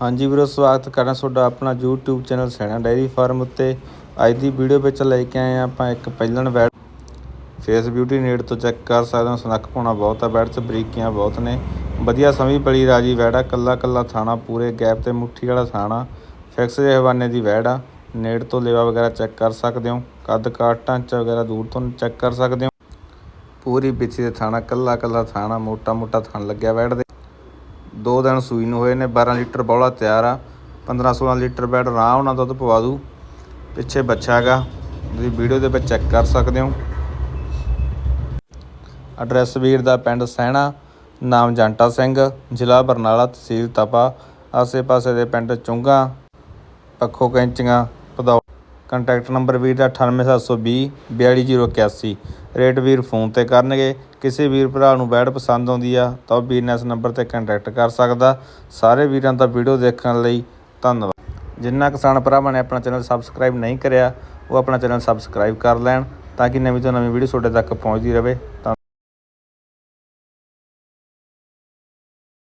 ਹਾਂਜੀ ਵੀਰੋ, ਸਵਾਗਤ ਕਰਨਾ ਤੁਹਾਡਾ ਆਪਣਾ YouTube channel Saina dairy farm ਉੱਤੇ। ਅੱਜ ਦੀ ਵੀਡੀਓ ਵਿੱਚ ਲੈ ਕੇ ਆਏ ਹਾਂ ਆਪਾਂ ਇੱਕ ਪਹਿਲਣ ਬੈਡ ਫੇਸ ਬਿਊਟੀ ਨੇੜ ਤੋਂ ਚੈੱਕ ਕਰ ਸਕਦੇ ਹੋ, ਸਨੱਖ ਪਾਉਣਾ ਬਹੁਤ ਆ ਬੈਡ 'ਚ ਬਰੀਕੀਆਂ ਬਹੁਤ ਨੇ। ਵਧੀਆ ਸਮੀ ਪਲੀ ਰਾਜੀ ਵੈੜ ਆ, ਕੱਲਾ ਕੱਲਾ ਥਾਣਾ, ਪੂਰੇ ਗੈਪ ਤੇ ਮੁੱਠੀ ਵਾਲਾ ਥਾਣਾ। ਫਿਕਸ ਜਿਹੇ ਹਵਾਨੇ ਦੀ ਵੈੜ ਆ, ਨੇੜ ਤੋਂ ਲੇਵਾ ਵਗੈਰਾ ਚੈੱਕ ਕਰ ਸਕਦੇ ਹੋ। ਕੱਦ ਕਾਟ ਢਾਂਚਾ ਵਗੈਰਾ ਦੂਰ ਤੋਂ ਚੈੱਕ ਕਰ ਸਕਦੇ ਹੋ। ਪੂਰੀ ਪਿੱਛੇ ਦੇ ਥਾਣਾ, ਕੱਲਾ ਕੱਲਾ ਥਾਣਾ, ਮੋਟਾ ਮੋਟਾ ਥਣ ਲੱਗਿਆ ਵੈੜ ਦੇ। ਦੋ ਦਿਨ ਸੂਈ ਨੂੰ ਹੋਏ ਨੇ 12 ਲੀਟਰ ਬੌਲਾ ਤਿਆਰ ਆ 15 16 ਲੀਟਰ ਬੈਡ ਆਰਾਮ ਨਾਲ ਦੁੱਧ ਪਵਾ ਦੂ ਪਿੱਛੇ ਬੱਚਾ ਹੈਗਾ, ਤੁਸੀਂ ਵੀਡੀਓ ਦੇ ਵਿੱਚ ਚੈੱਕ ਕਰ ਸਕਦੇ ਹੋ। ਐਡਰੈਸ ਵੀਰ ਦਾ ਪਿੰਡ ਸਹਿਣਾ, ਨਾਮ ਜੰਟਾ ਸਿੰਘ, ਜ਼ਿਲ੍ਹਾ ਬਰਨਾਲਾ ਤਹਿਸੀਲ ਤਪਾ, ਆਸੇ-ਪਾਸੇ ਦੇ ਪਿੰਡ ਚੁੰਗਾ, ਪੱਖੋ ਕੈਂਚੀਆਂ ਪਦੌ ਕੰਟੈਕਟ ਨੰਬਰ ਵੀਰ ਦਾ 98720 42081 ਰੇਟ ਵੀਰ ਫੋਨ ਤੇ ਕਰਨਗੇ। ਕਿਸੇ ਵੀਰ ਭਰਾ ਨੂੰ ਬੈਡ ਪਸੰਦ ਆਉਂਦੀ ਆ, ਤਾਂ ਉਹ ਵੀਰ ਨੇ ਇਸ ਨੰਬਰ ਤੇ ਕੰਟੈਕਟ ਕਰ ਸਕਦਾ। ਸਾਰੇ ਵੀਰਾਂ ਦਾ ਵੀਡੀਓ ਦੇਖਣ ਲਈ ਧੰਨਵਾਦ। ਜਿੰਨਾ ਕਿਸਾਨ ਭਰਾਵਾਂ ਨੇ ਆਪਣਾ ਚੈਨਲ ਸਬਸਕ੍ਰਾਈਬ ਨਹੀਂ ਕਰਿਆ, ਉਹ ਆਪਣਾ ਚੈਨਲ ਸਬਸਕ੍ਰਾਈਬ ਕਰ ਲੈਣ, ਤਾਂ ਕਿ ਨਵੀਂ ਤੋਂ ਨਵੀਂ ਵੀਡੀਓ ਤੁਹਾਡੇ ਤੱਕ ਪਹੁੰਚਦੀ ਰਹੇ। ਤਾਂ